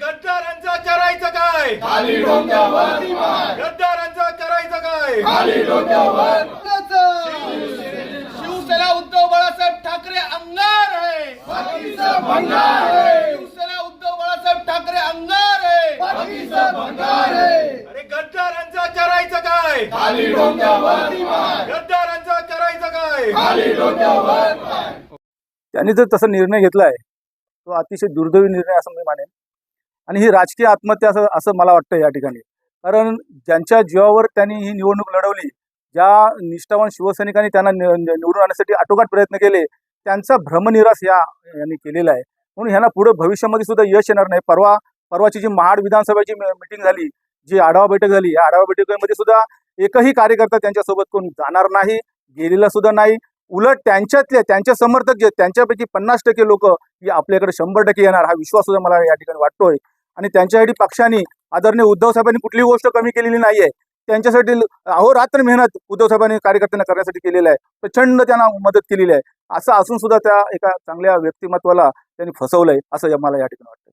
गद्दारांचा करायचं काय? खाली डोक्यावर गद्दारांचा करायचं काय? खाली डोक्यावर. शिवसेना उद्धव बाळासाहेब ठाकरे अंगार आहे. शिवसेना उद्धव बाळासाहेब ठाकरे अंगार आहे. अरे गद्दारांचा करायचं काय? खाली डोक्यावर गद्दारांचा करायचं काय? खाली डोक्यावर त्यांनी जर तसा निर्णय घेतलाय तो अतिशय दुर्दैवी निर्णय असं मी मानेन. आणि ही राजकीय आत्महत्या असं असं मला वाटतं या ठिकाणी. कारण ज्यांच्या जीवावर त्यांनी ही निवडणूक लढवली ज्या निष्ठावान शिवसैनिकांनी त्यांना निवडून आणण्यासाठी आटोकाट प्रयत्न केले त्यांचा भ्रमनिरास या यांनी केलेला आहे. म्हणून ह्यांना पुढे भविष्यामध्ये सुद्धा यश येणार नाही. परवा परवाची जी महाड विधानसभेची मिटिंग झाली जी आढावा बैठक झाली या आढावा बैठकीमध्ये सुद्धा एकही कार्यकर्ता त्यांच्यासोबत कोण जाणार नाही गेलेला सुद्धा नाही. उलट त्यांच्यातले त्यांचे समर्थक जे त्यांच्यापैकी पन्नास टक्के लोक ही आपल्याकडे शंभर टक्के येणार हा विश्वास सुद्धा मला या ठिकाणी वाटतोय. आणि त्यांच्यासाठी पक्षाने आदरणीय उद्धव साहेबांनी कुठलीही गोष्ट कमी केलेली नाहीये. त्यांच्यासाठी अहोरात्र मेहनत उद्धव साहेबांनी कार्यकर्त्यांना करण्यासाठी केलेलं आहे. प्रचंड त्यांना मदत केलेली आहे. असं असून सुद्धा त्या एका चांगल्या व्यक्तिमत्वाला त्यांनी फसवलंय असं मला या ठिकाणी वाटतं